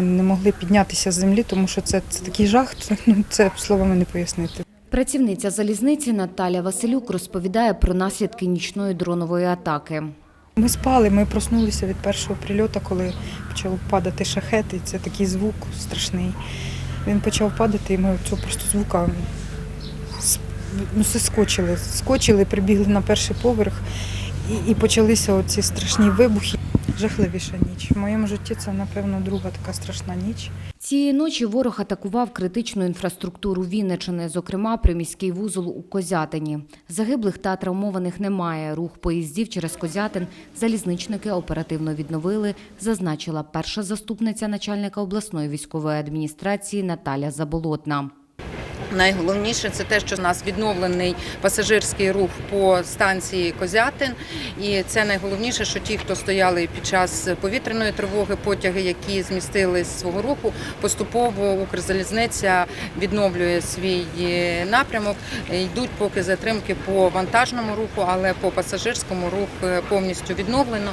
Ми не могли піднятися з землі, тому що це, це такий жах, це, ну, це словами не пояснити. Працівниця залізниці Наталя Василюк розповідає про наслідки нічної дронової атаки. Ми спали, ми проснулися від першого прильоту, коли почав падати шахет, і це такий звук страшний. Він почав падати, і ми цього просто звука ну, скочили. Скочили, прибігли на перший поверх, і, почалися оці страшні вибухи. Жахливіша ніч. В моєму житті це, напевно, друга така страшна ніч. Цієї ночі ворог атакував критичну інфраструктуру Вінничини, зокрема приміський вузол у Козятині. Загиблих та травмованих немає. Рух поїздів через Козятин залізничники оперативно відновили, зазначила перша заступниця начальника обласної військової адміністрації Наталя Заболотна. Найголовніше це те, що у нас відновлений пасажирський рух по станції Козятин. І це найголовніше, що ті, хто стояли під час повітряної тривоги, потяги, які змістили з свого руху, поступово Укрзалізниця відновлює свій напрямок. Йдуть поки затримки по вантажному руху, але по пасажирському рух е, повністю відновлено.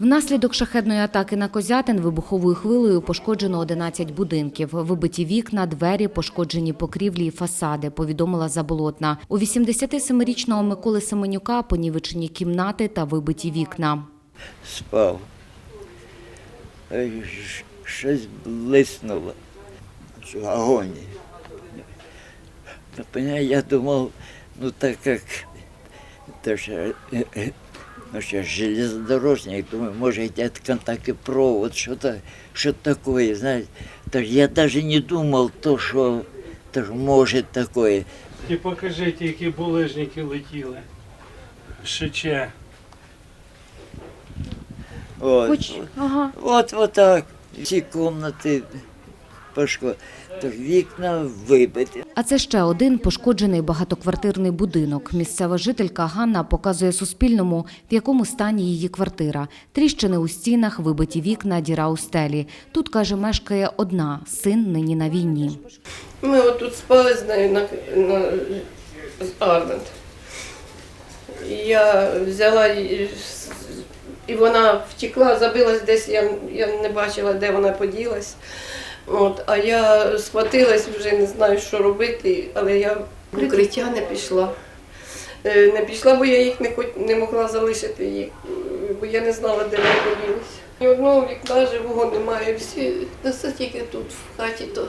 Внаслідок шахедної атаки на Козятин вибуховою хвилею пошкоджено 11 будинків. Вибиті вікна, двері, пошкоджені покрівлі і фасади, повідомила Заболотна. У 87-річного Миколи Семенюка понівечені кімнати та вибиті вікна. спав. Щось блиснуло. Огонь. Я думав, ну так як то ж, е, ну, що ж, железнодорожник, думаю, може йде контактний провод, що то, що таке, знаєте. Тож я навіть не думав, то, що то ж може таке. І покажіть, які булижники летіли. Шиче. От, ага. От, от так. Всі кімнати Вікна вибиті. А це ще один пошкоджений багатоквартирний будинок. Місцева жителька Ганна показує Суспільному, в якому стані її квартира. Тріщини у стінах, вибиті вікна, діра у стелі. Тут, каже, мешкає одна, син нині на війні. Ми отут спали з нею на, на з Арвент. Я взяла її, і вона втекла, забилась десь, я, я не бачила, де вона поділась. От, а я схватилась, вже не знаю, що робити, але я в укриття не пішла. Е, Не пішла, бо я їх не, хот- не могла залишити їх, бо я не знала, де вони поділися. Ні одного вікна живого немає. Всі це тільки тут в хаті, то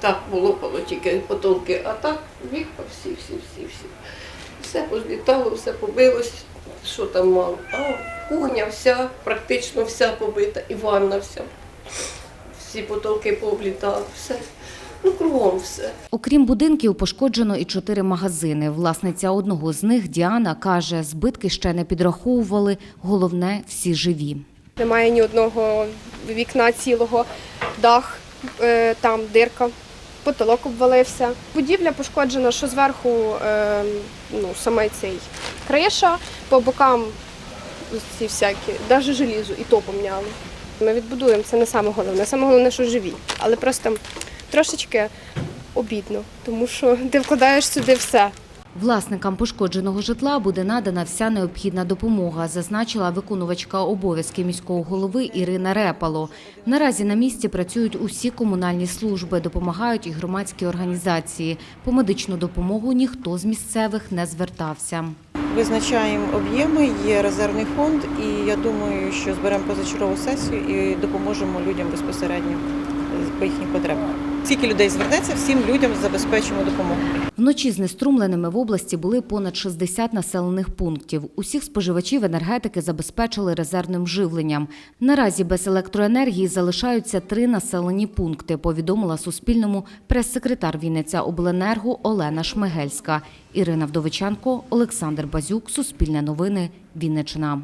так було тільки потолки, а так вікна всі, всі, всі, всі. Все позлітало, все побилось, що там мало. А кухня вся, практично вся побита, і ванна вся. Всі потолки пооблітали, все. Ну, кругом все. Окрім будинків, пошкоджено і чотири магазини. Власниця одного з них, Діана, каже, збитки ще не підраховували. Головне, всі живі. Немає ні одного вікна цілого, дах, е, там дирка, потолок обвалився. Будівля пошкоджена, що зверху е, ну, саме цей криша, по бокам ці всякі, навіть желізо, і то поміняли. Ми відбудуємо, це не саме головне. Саме головне, що живі. Але просто трошечки обідно, тому що ти вкладаєш сюди все. Власникам пошкодженого житла буде надана вся необхідна допомога, зазначила виконувачка обов'язки міського голови Ірина Репало. Наразі на місці працюють усі комунальні служби, допомагають і громадські організації. По медичну допомогу ніхто з місцевих не звертався. Визначаємо об'єми, є резервний фонд, і я думаю, що зберемо позачергову сесію і допоможемо людям безпосередньо по їхніх потребах. Скільки людей звернеться, всім людям забезпечимо допомогу. Вночі знеструмленими в області були понад 60 населених пунктів. Усіх споживачів енергетики забезпечили резервним живленням. Наразі без електроенергії залишаються три населені пункти, повідомила Суспільному прес-секретар Вінниця Обленерго Олена Шмигельська. Ірина Вдовиченко, Олександр Базюк, Суспільне новини, Вінниччина.